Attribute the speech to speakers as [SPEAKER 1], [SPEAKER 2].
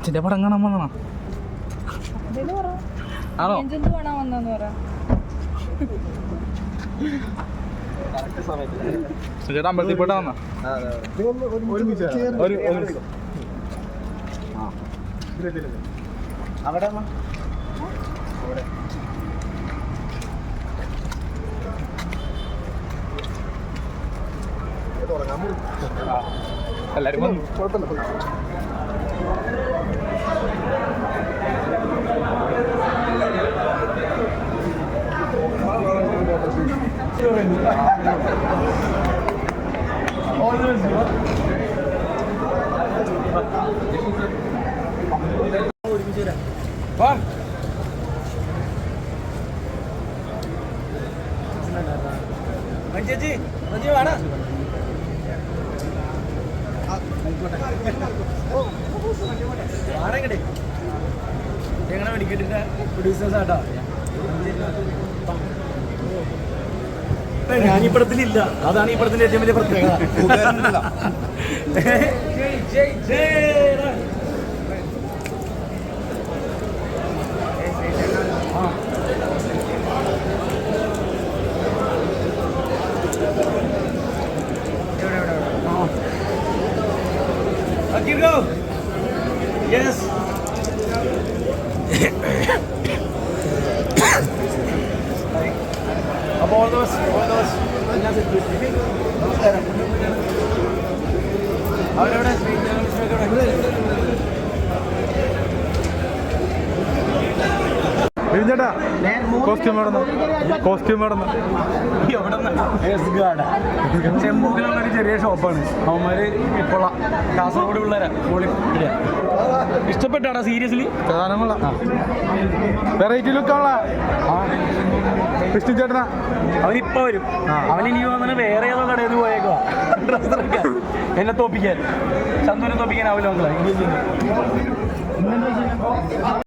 [SPEAKER 1] അച്ഛന്റെ പടം കാണാൻ വന്നതാ.
[SPEAKER 2] പറ.
[SPEAKER 1] ആണോ? ചേട്ടാ അമ്പലത്തിൽ പോയിട്ട് വന്നാ? ഒരു ഒരു
[SPEAKER 3] അവിടെ
[SPEAKER 1] എല്ലാരും വന്നു വാ.
[SPEAKER 3] ചേച്ചി ചേച്ചി വേണ വാടകടെ ഞങ്ങളെ വെടിക്കെട്ടിട്ട പ്രൊഡ്യൂസേഴ്സ് ആട്ടോ ഞാൻ ഈ പടത്തിലില്ല അതാണ് ഈ പടത്തിന്റെ ഏറ്റവും വലിയ പ്രത്യേകത! Yes! abonos, abonos, ya se Ahora, ahora.
[SPEAKER 1] ചേട്ടാ കോസ്റ്റ്യൂം എവിടെ കോസ്റ്റ്യൂം എവിടെ
[SPEAKER 3] ചെമ്പൂക്കിലുള്ള ഒരു ചെറിയ ഷോപ്പാണ്. അവന്മാര് ഇപ്പോൾ കാസർഗോഡ് പിള്ളേരാ. ഇഷ്ടപ്പെട്ടാടാ സീരിയസ്ലി?
[SPEAKER 1] പ്രധാനമുള്ള വെറൈറ്റി ലുക്കാണല്ല വിഷ്ണു ചേട്ടനാ.
[SPEAKER 3] അവനിപ്പോ വരും. അവനിനി വന്നിട്ട് വേറെ ഏതോ കടയിൽ നിന്ന് പോയേക്കോ ഡ്രസ് എടുക്കാൻ എന്നെ തോപ്പിക്കാൻ. ചന്ദനെ തോപ്പിക്കാൻ ആവില്ല മക്കളെ.